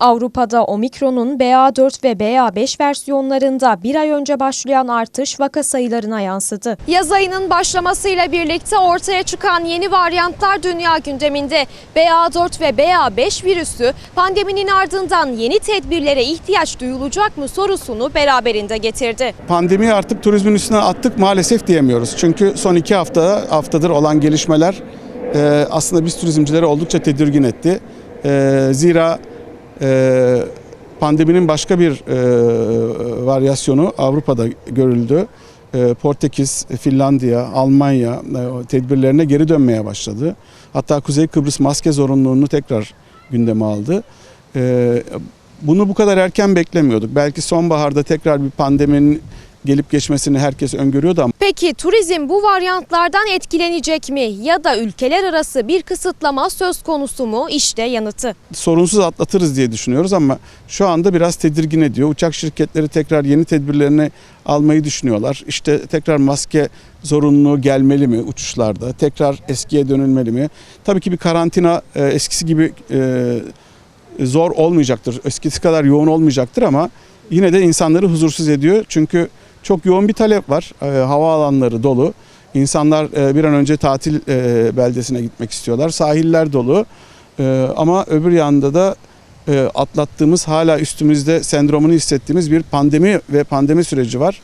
Avrupa'da omikronun BA4 ve BA5 versiyonlarında bir ay önce başlayan artış vaka sayılarına yansıdı. Yaz ayının başlamasıyla birlikte ortaya çıkan yeni varyantlar dünya gündeminde. BA4 ve BA5 virüsü pandeminin ardından yeni tedbirlere ihtiyaç duyulacak mı sorusunu beraberinde getirdi. Pandemiyi artık turizmin üstüne attık maalesef diyemiyoruz. Çünkü son iki hafta haftadır olan gelişmeler e, aslında biz turizmcileri oldukça tedirgin etti. E, zira e, pandeminin başka bir e, varyasyonu Avrupa'da görüldü. E, Portekiz, Finlandiya, Almanya e, tedbirlerine geri dönmeye başladı. Hatta Kuzey Kıbrıs maske zorunluluğunu tekrar gündeme aldı. E, bunu bu kadar erken beklemiyorduk. Belki sonbaharda tekrar bir pandeminin gelip geçmesini herkes öngörüyordu ama Peki turizm bu varyantlardan etkilenecek mi ya da ülkeler arası bir kısıtlama söz konusu mu? İşte yanıtı. sorunsuz atlatırız diye düşünüyoruz ama şu anda biraz tedirgin ediyor. Uçak şirketleri tekrar yeni tedbirlerini almayı düşünüyorlar. İşte tekrar maske zorunluluğu gelmeli mi uçuşlarda? Tekrar eskiye dönülmeli mi? Tabii ki bir karantina e, eskisi gibi e, zor olmayacaktır. Eskisi kadar yoğun olmayacaktır ama yine de insanları huzursuz ediyor. Çünkü çok yoğun bir talep var. E, havaalanları dolu. İnsanlar e, bir an önce tatil e, beldesine gitmek istiyorlar. Sahiller dolu. E, ama öbür yanda da e, atlattığımız hala üstümüzde sendromunu hissettiğimiz bir pandemi ve pandemi süreci var.